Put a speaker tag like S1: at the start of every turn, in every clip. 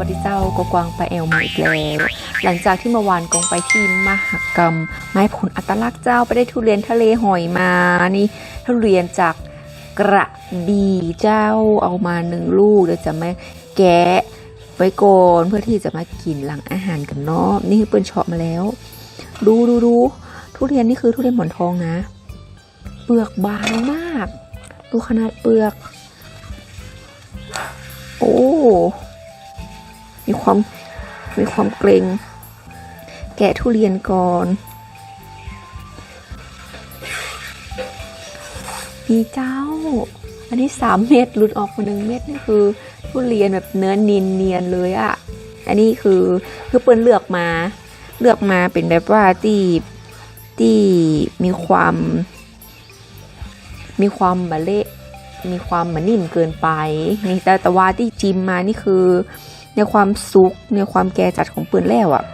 S1: วัสดีเจ้าก็กวางไปแอลมาอีกแล้วหลังจากที่เมื่อวานกองไปที่มหกรรม ไม้ผลอัตลักษณ์เจ้าไปได้ทุเรียนทะเลหอยมานี่ทุเรียนจากกระบี่เจ้าเอามาหนึ่งลูกเดี๋ยวจะมาแกะไว้ก่อนเพื่อที่จะมากินหลังอาหารกันเนาะนี่คือเปิ้ลเฉาะมาแล้ว ดูดูดูทุเรียนนี่คือทุเรียนหมอนทองนะ เปลือกบางมาก ดูขนาดเปลือก โอ้ มีความมีความเกรงแกะทุเรียนก่อน มีเจ้า อันนี้สามเม็ดหลุดออกมาหนึ่งเม็ดนี่คือทุเรียนแบบเนื้อนียนเนียนเลยอะอันนี้คือคือเปิ้ลเลือกมา เลือกมาเป็นแบบว่าที่ที่มีความ มีความบะเละมีความมันนิ่มเกินไปนี่แต่แต่ว่าที่จิมมานี่คือ ในความสุกในความแก่จัดของเปิ้นแล้วอะ่ะ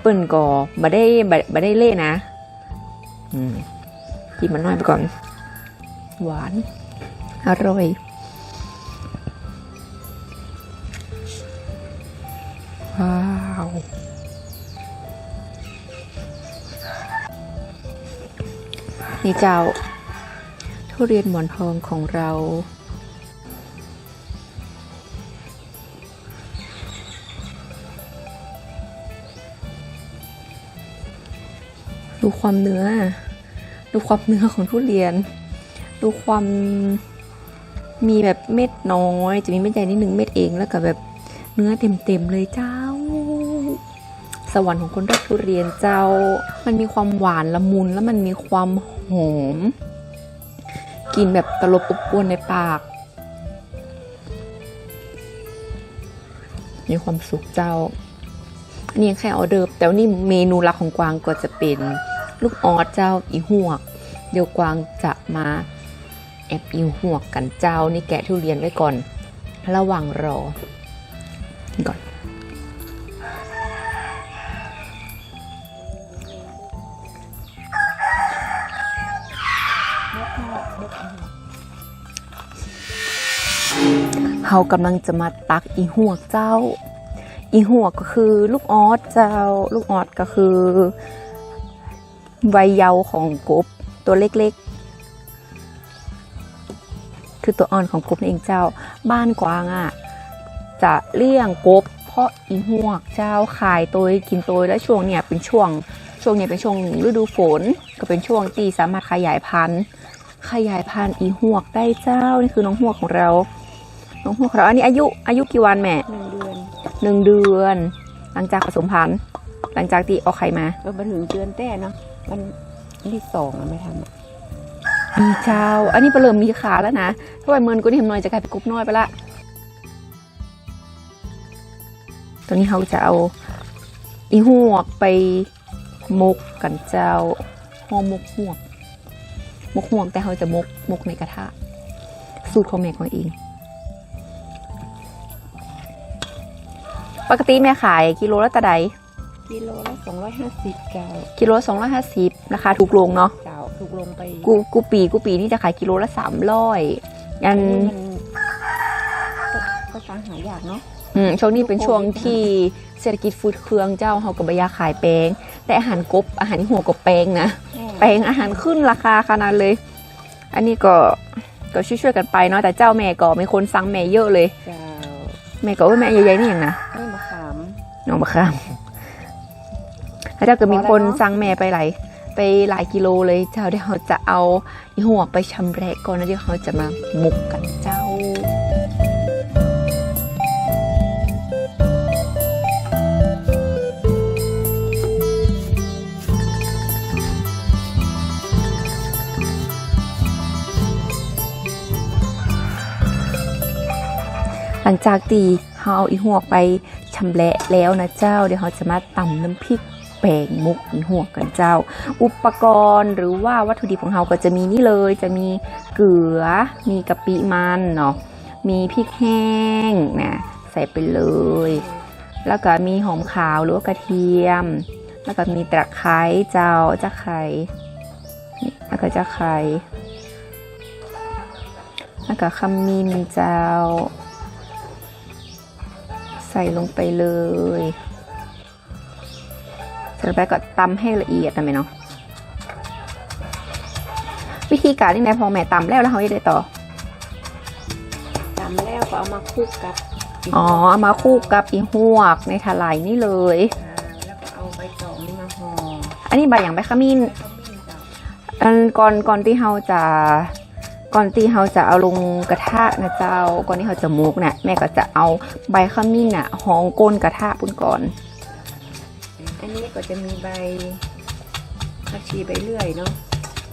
S1: เปิ้นก็มาได้มาได้เละนะ อืมกินมันน้อยไปก่อน หวาน อร่อยว้าวนี่เจ้าทุเรียนหมอนทองของเรา ดูความเนื้อ ดูความเนื้อของทุเรียน ดูความมีแบบเม็ดน้อย จะมีเม็ดใหญ่นิดหนึ่งเม็ดเองแล้วก็แบบเนื้อเต็มๆเลยเจ้า สวรรค์ของคนรักทุเรียนเจ้า มันมีความหวานละมุนแล้วมันมีความหอมกินแบบตลบอบอวนในปาก มีความสุขเจ้านี่ยังแค่ออเดิร์แต่ว่านี่เมนูหลักของกวางก็จะเป็น ลูกออสเจ้าอีหวก เดี๋ยวกวางจะมาแอบอีหวกกันเจ้านี่แกะทุเรียนไว้ก่อน ระหว่างรอก่อนเขากำลังจะมาตักอีหัวเจ้า อีหัวก็คือลูกออสเจ้า ลูกออสก็คือ วัยเยาว์ของกบตัวเล็กๆ คือตัวอ่อนของกบนั่นเองเจ้า บ้านกวางอะจะเลี้ยงกบ เพราะอีหวกเจ้าขายตัวกินตัวและช่วงเนี่ยเป็นช่วงช่วงเนี้เป็นช่วงฤดูฝน ก็เป็นช่วงที่สามารถขยายพันธุ์ ขยายพันธุ์อีหวกได้เจ้านี่คือน้องหวกของเรา น้องหวกของเราอันนี้อายุอายุกี่วันแม่
S2: หนึ่งเดือน
S1: หนึ่งเดือน หลังจากผสมพันธุ์หลังจากที่เอาไข่มา
S2: ก็มาถึงเดือนแต่เนาะมัน วันที่สองอะไม่ทำอะ
S1: มีเจ้า อันนี้เปเริ่มมีขาแล้วนะถ้าไปเมินกูนี่ทำน้อยจะกลายเป็นกรุ๊ปน้อยไปละตอนนี้เขาจะเอาอีหวกไปมกกันเจ้าห่อมกหวกมกหวกแต่เขาจะมกมกในกระทะ สูตรของแม่ของเองปกติแม่ขายกิโลละตะได
S2: กิโลละสองร้อยห้าสิบเจ้า
S1: กิโลสองร้อยห้าสิบราคาถูกลงเนาะ
S2: เจ้าถูกลงไป
S1: กูกูปีกูปีนี่จะขายกิโลละสามร้อยยัน
S2: นี่มันก็ก็ตามหายากเนาะ
S1: อืมช่วงนี้เป็นช่วงที่เศรษฐกิจฟูดเครื่องเจ้าเขากับบยาขายแปลงแต่อาหารกบอาหารที่หัวกบแปลงนะแปลงอาหารขึ้นราคาขนาดเลย อันนี้ก็ก็ช่วยๆกันไปเนาะแต่เจ้าแม่ก็มีคนสั่งแม่เยอะเลย
S2: เจ้า
S1: แม่ก็ว่าแม่ใหญ่ๆนี่อย่างนะ
S2: ไม่มะขาม
S1: น้องมะขาม ถ้าเจ้าก็มีคนสั่งแม่ไปหลายไปหลายกิโลเลยเจ้าเดี๋ยวเขาจะเอาอีหัวไปชำแหละก่อนแล้วเดี๋ยวเขาจะมาหมกกันเจ้าหลังจากตีเขาเอาอีหัวไปชำแหละแล้วนะเจ้า เดี๋ยวเขาจะมาตำน้ำพริก แปลงมุกอีหัวกันเจ้า อุปกรณ์หรือว่าวัตถุดิบของเราก็จะมีนี่เลย จะมีเกลือ มีกะปิมันเนาะมีพริกแห้งนะใส่ไปเลย แล้วก็มีหอมขาวหรือว่ากระเทียม แล้วก็มีตะไคร้เจ้าจะไคร้นี่แล้วก็จะไคร้แล้วก็ขมิ้นเจ้า ใส่ลงไปเลย แล้วไปก็ตำให้ละเอียดนะแม่เนาะวิธีการนี่แม่พอแม่ตำแล้วแล้วเขาจะได้ต่อ
S2: ตำแล้วก็เอามาคลุกกับ
S1: อ๋อเอามาคู่กับอีหวกในถลายนี่เลย
S2: อ่าแล้วก็เอาใบตองนี่มาห่อ
S1: อันนี้ใบอย่างใบขมิ้น
S2: ขมิ้นจ้ะ
S1: อันก่อนก่อนที่เราจะก่อนที่เราจะเอาลงกระทะนะเจ้าก่อนที่เราจะหมุกเนี่ยแม่ก็จะเอาใบขมิ้นอะหองก้นกระทะปุ่นก่อน
S2: อันนี้ก็จะมีใบผักชีใบเลื่อยเนาะ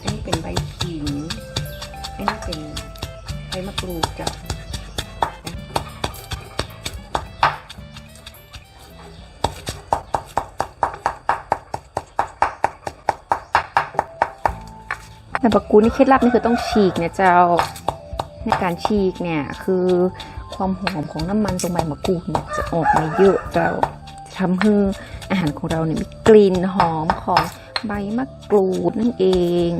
S2: อันนี้เป็นใบขิง อันนี้เป็นใบมะกรูดจ้ะ
S1: แต่ปะกูนี่เคล็ดลับนี่คือต้องฉีกเนี่ยเจ้า ในการฉีกเนี่ยคือความหอมของน้ำมันตรงใบมะกรูดเนี่ยจะออกมาเยอะเจ้าทำให้ อาหารของเราเนี่ยมีกลิ่นหอมของใบมะกรูดนั่นเอง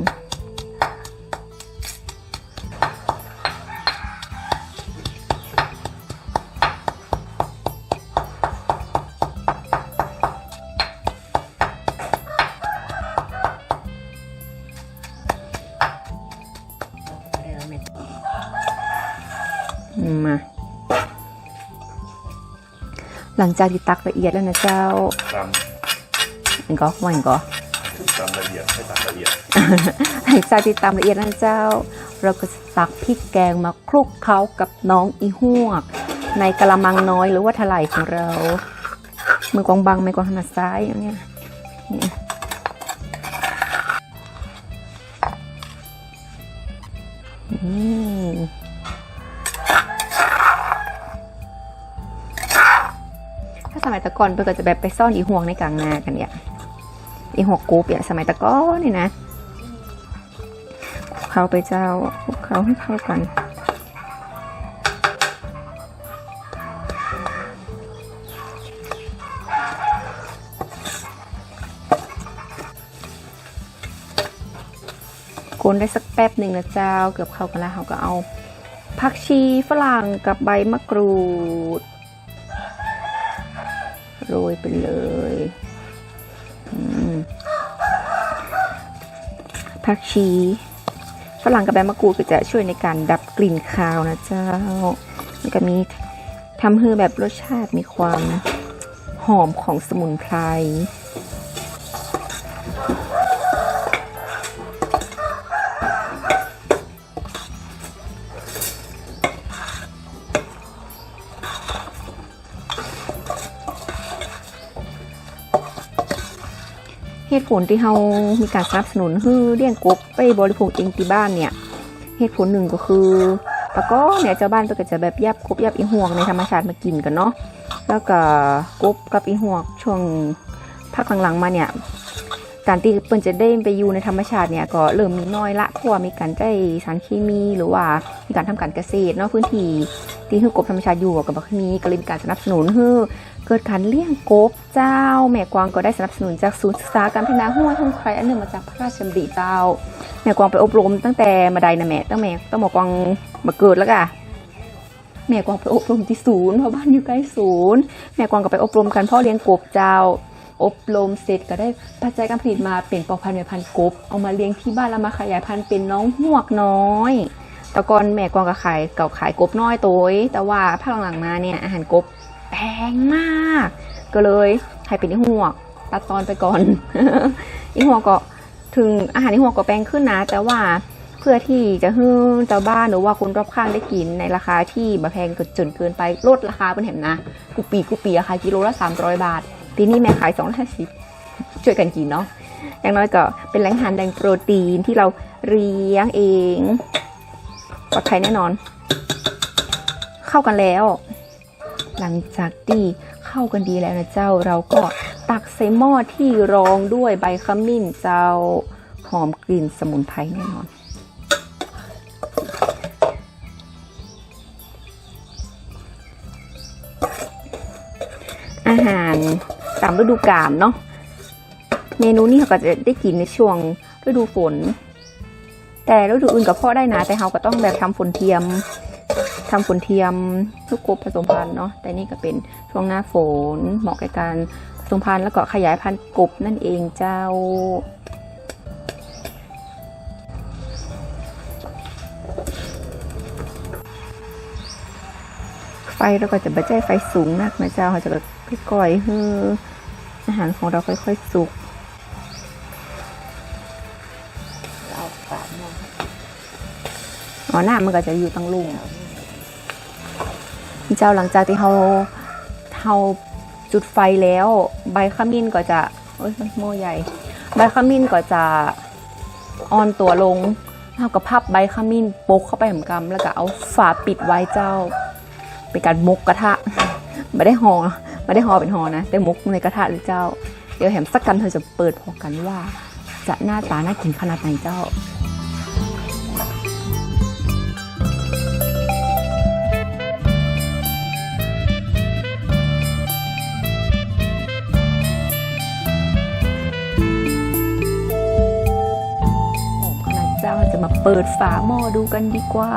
S1: หลังจากที่ตักละเอียดแล้วนะเจ้า
S3: ต
S1: เห็นก็ว่าเห็นก็ำ
S3: ตำละเอียดให้ตำละเอียด
S1: หลังจากที่ตำละเอียดแล้วนะเจ้า เราก็จะตักพริกแกงมาคลุกเคล้ากับน้องอีหวก ในกระมังน้อยหรือว่าถลายของเรา มือกองบังไม่กองถนัดซ้ายอย่างเนี้ย ก่อนเพื่อก็จะแบบไปซ่อนอีห่วงในกลางนากันเนี่ยอีหัวงกรุ๊ปเนี่ยสมัยตะก้อนี่นะเขาไปเจ้าเขาให้เข้ากันกวนได้สักแป๊บหนึ่งนะเจ้า เกือบเข้ากันแล้วเขาก็เอาผักชีฝรั่งกับใบมะกรูด โรยไปเลยผักชีฝรั่งกับใบมะกรูดก็จะช่วยในการดับกลิ่นคาวนะเจ้าแล้วก็มีทำให้แบบรสชาติมีความหอมของสมุนไพร เหตุผลที่เรามีการสนับสนุนให้เลี้ยงกบไปบริโภคเองที่บ้านเนี่ยเหตุผลหนึ่งก็คือตะก้อเนี่ยเจ้าบ้านก็จะแบบยับกบยับอีห่วงในธรรมชาติมากินกันเนาะแล้วก็กบกับอีห่วงช่วงพักหลังๆมาเนี่ยการที่เปิ้นจะได้ไปอยู่ในธรรมชาติเนี่ยก็เริ่มมีน้อยละเพราะว่ามีการใช้สารเคมีหรือว่ามีการทำการเกษตรเนาะพื้นที่ที่ให้กบธรรมชาติอยู่กับบักมีก็เลยมีการสนับสนุนให้ กิดการเลี้ยงกบเจ้า แม่กวางก็ได้สนับสนุนจากศูนย์ศึกษาการพัฒนาห้วยทุ่งไครอันหนึ่งมาจากพระราชดำริเจ้า แม่กวางไปอบรมตั้งแต่มาใดนะแม่ตั้งแม่ต้องบอกวางมาเกิดแล้วกะแม่กวางไปอบรมที่ศูนย์เพราะบ้านอยู่ใกล้ศูนย์แม่กวางก็ไปอบรมกันพ่อเลี้ยงกบเจ้า อบรมเสร็จก็ได้ปัจจัยการผลิตมาเป็นปอพันธุ์แม่พันธุ์กบเอามาเลี้ยงที่บ้านแล้วมาขยายพันธุ์เป็นน้องหวกน้อยแต่ก่อนแม่กวางก็ขายเก่าขายกบน้อยตัวแต่ว่าภาคหลังมาเนี่ยอาหารกบ แพงมาก ก็เลยให้เป็นอีหัวตัดตอนไปก่อน อีหัวก็ถึงอาหารอีหัวก็แพงขึ้นนะ แต่ว่าเพื่อที่จะให้เจ้าบ้านหรือว่าคนรอบข้างได้กินในราคาที่บ่แพงจนเกินไปลดราคาเป็นเห็นนะกูปีกูปีราคากิโลละ300 บาทปีนี้แม่ขาย250ช่วยกันกินเนาะอย่างน้อยก็เป็นแหล่งอาหารแหล่งโปรตีนที่เราเลี้ยงเองปลอดภัยแน่นอน เข้ากันแล้ว หลังจากที่เข้ากันดีแล้วนะเจ้า เราก็ตักใส่หม้อที่รองด้วยใบขมิ้นเจ้าหอมกลิ่นสมุนไพรแน่นอน อาหารตามฤดูกาลเนาะเมนูนี้เขาก็จะได้กินในช่วงฤดูฝน แต่ฤดูอื่นก็พอได้นะแต่เขาก็ต้องแบบทำฝนเทียม ทำฝนเทียมทุกกบผสมพันธุ์เนาะแต่นี่ก็เป็นช่วงหน้าฝนเหมาะกับการผสมพันธุ์แล้วก็ขยายพันธุ์กบนั่นเองเจ้า ไฟเราก็จะไม่ใช่ไฟสูงนักนะเจ้าเราจะค่อยๆให้อาหารของเราค่อยๆสุก
S2: เอาฝาหม้อ
S1: อ๋อหน้ามันก็จะอยู่ตั้งลุ่ม เจ้าหลังจากที่เราเราจุดไฟแล้ว ใบขมิ้นก็จะเอ้ยมันโม่ใหญ่ ใบขมิ้นก็จะอ่อนตัวลงเราก็พับใบขมิ้นโปกเข้าไปเหมือนกันแล้วก็เอาฝาปิดไว้เจ้า เป็นการมกกระทะไม่ได้หอไม่ได้หอเป็นหอนะแต่มกในกระทะหรือเจ้า เดี๋ยวแหมสักกันเธอจะเปิดพอกันว่า จะหน้าตาน่ากินขนาดไหนเจ้า มาเปิดฝาหม้อดูกันดีกว่า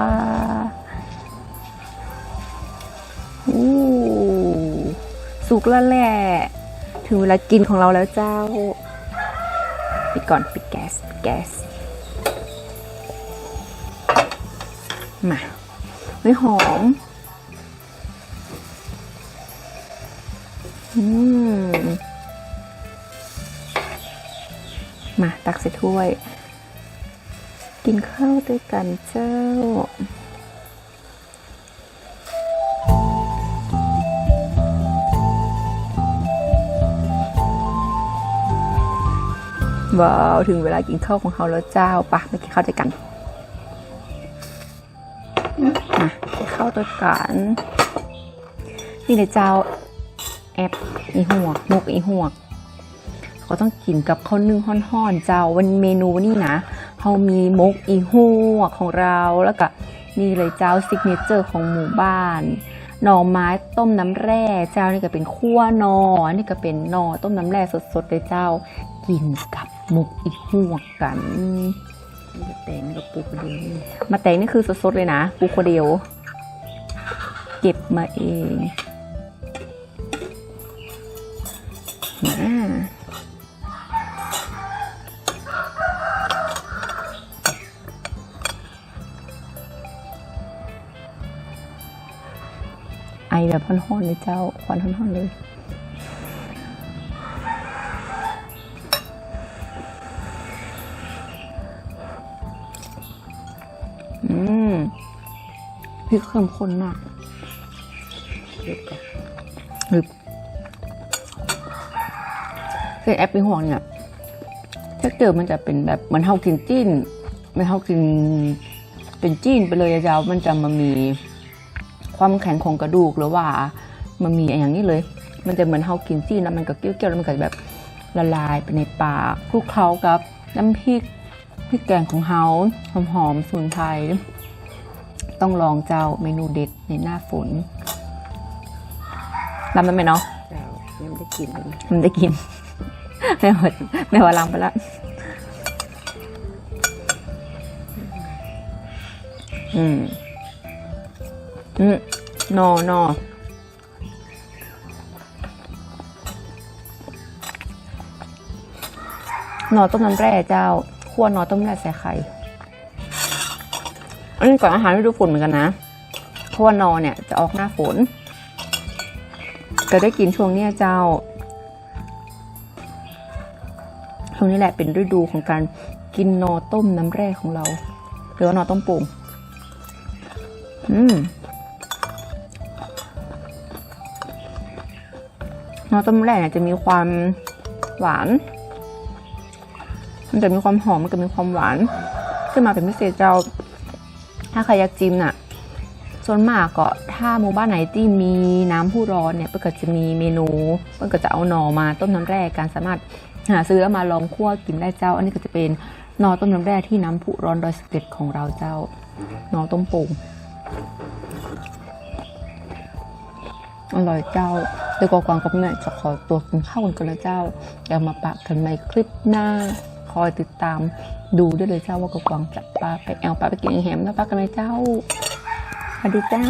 S1: อู้สุกแล้วแหละ ถึงเวลากินของเราแล้วเจ้า ปิดก่อน ปิดแก๊สปิดแก๊ส มาไม่หอม อืม มาตักใส่ถ้วย กินข้าวด้วยกันเจ้าว้าวถึงเวลากินข้าวของเขาแล้วเจ้าปะไปกินข้าวด้วยกันมากินข้าวด้วยกันนี่เลยเจ้าแอปอีหัวกนกอีหัวเขาต้องกินกับข้าวนึ่งห่อนๆเจ้าวันเมนูนี่นะ เขามีมกอีหัวของเราแล้วก็นี่เลยเจ้าซิกเนเจอร์ของหมู่บ้านหน่อไม้ต้มน้ำแร่เจ้านี่ก็เป็นขั้วนออันนี่ก็เป็นนอต้มน้ำแร่สดๆเลยเจ้ากินกับมกอีหัวกัน
S2: นี่ก็แตงกับปูกระเดียว
S1: มาแตงนี่คือสดๆเลยนะปูโคเดียว เก็บมาเองมา อแบบห่อนๆเลยเจ้าควันห่อนๆเลยอืมพริกเข้มข้นมาก
S2: เด็ดกับ
S1: คือแอปเป็นห่วงเนี่ยถ้าเกิดมันจะเป็นแบบเหมือนเฮากินจิ้นไม่เฮากินเป็นจิ้นไปเลยอะเจ้ามันจะมามี ความแข็งของกระดูกหรือว่า มันมีอย่างนี้เลย มันจะเหมือนเฮากินจิ้นแล้วมันก็เกี้ยวๆแล้วมันก็แบบละลายไปในปากคลุกเคล้ากับน้ำพริกพริกแกงของเฮาหอมๆสมุนไพรต้องลองเจ้าเมนูเด็ดในหน้าฝนรำมันไหมเนาะ
S2: เจ้ายังไม่ได้กินเลย
S1: มันได้กินไม่ว่าไม่ว่าลำไปแล้วอืม อืมนอนอหนอต้มน้ำแร่เจ้าคั่วหนอต้มแร่ใส่ไข่ อันนี้ก่อนอาหารฤดูฝนเหมือนกันนะเพราะว่านอเนี่ยจะออกหน้าฝนก็ได้กินช่วงเนี้ยเจ้า ช่วงนี้แหละเป็นฤดูของการกินนอต้มน้ำแร่ของเรา หรือว่านอต้มโป่งอืม นอต้มแร่เนี่ยจะมีความหวาน มันจะมีความหอมมันก็มีความหวาน ขึ้นมาเป็นพิเศษเจ้า ถ้าใครอยากจิ้มน่ะส่วนมากก็ถ้าหมู่บ้านไหนที่มีน้ำผู้ร้อนเนี่ยเพื่อก็จะมีเมนูเพื่อก็จะเอาหน่อมาต้มน้ำแร่การสามารถหาซื้อแล้วมาลองคั่วกินได้เจ้า อันนี้ก็จะเป็นหน่อต้มน้ำแร่ที่น้ำผู้ร้อนดอยสเก็ดของเราเจ้าหน่อต้มโป่ง อร่อยเจ้าเดี๋ยวกวางกับแม่จะขอตัวกินข้าวกันกันแล้วเจ้าเดี๋ยวมาปะกันใหม่คลิปหน้า คอยติดตามดูได้เลยเจ้าว่ากวางจะปลาไปแอลปลาไปกินแฮมแล้วปลากันไหมเจ้าบวัสดีเจ้า